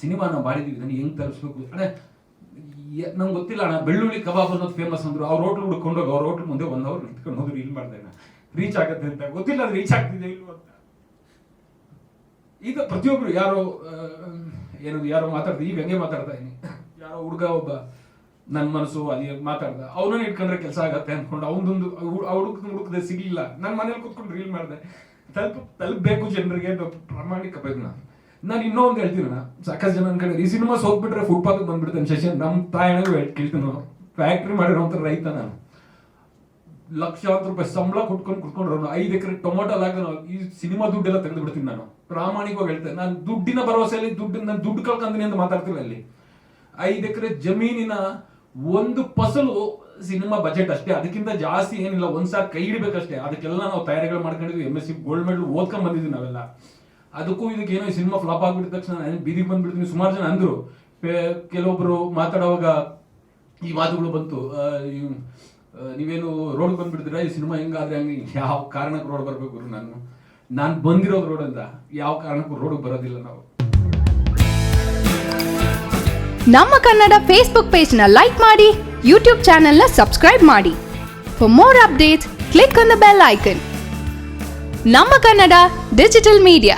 Cinema ನಾವು ಮಾಡಿದೀವಿ ನನಗೆ ಹೆಂಗೆ ತರಿಸ್ಬೇಕು ಅಣ್ಣ ನಂಗೆ ಗೊತ್ತಿಲ್ಲ ಅಣ್ಣ, ಬೆಳ್ಳುಳ್ಳಿ ಕಬಾಬ್ ಅನ್ನೋದು ಫೇಮಸ್ ಅಂದ್ರು, ಅವ್ರ ಹೋಟ್ಲ್ ಹುಡ್ಕೊಂಡು ಹೋಗಿ ಅವ್ರ ಹೋಟ್ಲ್ ಮುಂದೆ ಒನ್ ಅವರ್ ನಿಂತ್ಕೊಂಡು ಹೋದ್ರು ಇಲ್ಲಿ ಮಾಡ್ದೆ ರೀಚ್ ಆಗತ್ತೆ ಅಂತ. ಗೊತ್ತಿಲ್ಲ ಅದು ರೀಚ್ ಆಗ್ತಿದೆ ಇಲ್ವೋ ಅಂತ. ಈಗ ಪ್ರತಿಯೊಬ್ರು ಯಾರೋ ಏನು ಏನದು, ಯಾರೋ ಮಾತಾಡ್ದೆ, ಈಗ ಹಂಗೆ ಮಾತಾಡ್ತಾ ಇದೀನಿ ಯಾರೋ ಹುಡುಗ ಒಬ್ಬ ನನ್ನ ಮನಸ್ಸು, ಅಲ್ಲಿ ಮಾತಾಡ್ದ, ಅವನನ್ನ ಇಟ್ಕೊಂಡ್ರೆ ಕೆಲಸ ಆಗತ್ತೆ ಅನ್ಕೊಂಡು ಅವನೊಂದು ಹುಡುಕ್ ಹುಡುಕದೆ ಸಿಗ್ಲಿಲ್ಲ. ನನ್ನ ಮನೇಲಿ ಕೂತ್ಕೊಂಡು ರೀಲ್ ಮಾಡಿದೆ. ತಲುಪ, ತಲುಪಬೇಕು ಜನರಿಗೆ ಪ್ರಾಮಾಣಿಕ ಬೇಕು ನಾನು ಇನ್ನೂ ಇನ್ನೊಂದು ಹೇಳ್ತೀನಿ ನಾನು ಸಾಕಷ್ಟು ಜನ ಅನ್ಕೊಂಡ್ರೆ ಈ ಸಿನಿಮಾ ಸೋತ್ಬಿಟ್ರೆ ಫುಟ್ಪಾತ್ ಬಂದ್ಬಿಡ್ತಾನೆ ಶಶಿ. ನಮ್ಮ ತಾಯಿನ ಕೇಳ್ತೀನಿ ಫ್ಯಾಕ್ಟ್ರಿ ಮಾಡಿರೋಂಥ ರೈತ ನಾನು. ಲಕ್ಷಾಂತರ ರೂಪಾಯಿ ಸಂಬಳ ಕೊಟ್ಕೊಂಡು ಕುತ್ಕೊಂಡ್ರು ಐದು ಎಕರೆ ಟೊಮೊಟೊ ಹಾಕಿ ಈ ಸಿನಿಮಾ ದುಡ್ಡೆಲ್ಲ ತೆಗೆದು ಬಿಡ್ತೀನಿ ನಾನು. ಪ್ರಾಮಾಣಿಕವಾಗಿ ಹೇಳ್ತೇನೆ ನಾನು ದುಡ್ಡಿನ ಭರವಸೆಯಲ್ಲಿ ದುಡ್ಡು ನಾನು ದುಡ್ಡು ಕಳ್ಕೊಂತೀನಿ ಅಂತ ಮಾತಾಡ್ತಿಲ್ಲ ಅಲ್ಲಿ. ಐದು ಎಕರೆ ಜಮೀನಿನ ಒಂದು ಫಸಲು ಸಿನಿಮಾ ಬಜೆಟ್ ಅಷ್ಟೇ. ಅದಕ್ಕಿಂತ ಜಾಸ್ತಿ ಏನಿಲ್ಲ. ಒಂದ್ಸಾರಿ ಕೈ ಹಿಡಿಬೇಕಷ್ಟೇ. ಅದಕ್ಕೆಲ್ಲ ನಾವು ತಯಾರಿಗಳು ಮಾಡ್ಕೊಂಡಿದ್ವಿ. M S C gold medal ಓದ್ಕೊಂಡ್ ಬಂದಿದ್ವಿ ನಾವೆಲ್ಲ. ಅದಕ್ಕೂ ಇದಕ್ಕೆ ಏನೋ ಸಿನಿಮಾ ಫ್ಲಾಪ್ ಆಗ್ಬಿಟ್ಟಿದ ತಕ್ಷಣ ಬೀದಿ ಬೀದಿಗೆ ಬಂದ್ಬಿಡ್ತೀನಿ. ಸುಮಾರು ಜನ ಅಂದ್ರು. ಕೆಲವೊಬ್ಬರು ಮಾತಾಡುವಾಗ ಈ ಮಾತುಗಳು ಬಂತು. ನೀವೇನು ರೋಡ್ ಬಂದ್ಬಿಡ್ತೀರಾ? ಈ ಸಿನಿಮಾ ಹೆಂಗಾದ್ರೆ ಹಂಗೆ? ಯಾವ ಕಾರಣಕ್ಕೆ ರೋಡ್ ಬರಬೇಕು ನಾನು. ನಾನು ಬಂದಿರೋದು ರೋಡ್ ಅಂತ ಯಾವ ಕಾರಣಕ್ಕೂ ರೋಡ್ ಬರೋದಿಲ್ಲ ನಾವು. ನಮ್ಮ ಕನ್ನಡ ಫೇಸ್ಬುಕ್ ಪೇಜ್ನ ಲೈಕ್ ಮಾಡಿ ಯೂಟ್ಯೂಬ್ ಚಾನೆಲ್ನ ಸಬ್ಸ್ಕ್ರೈಬ್ ಮಾಡಿ. For more updates click on the bell icon ನಮ್ಮ ಕನ್ನಡ ಡಿಜಿಟಲ್ ಮೀಡಿಯಾ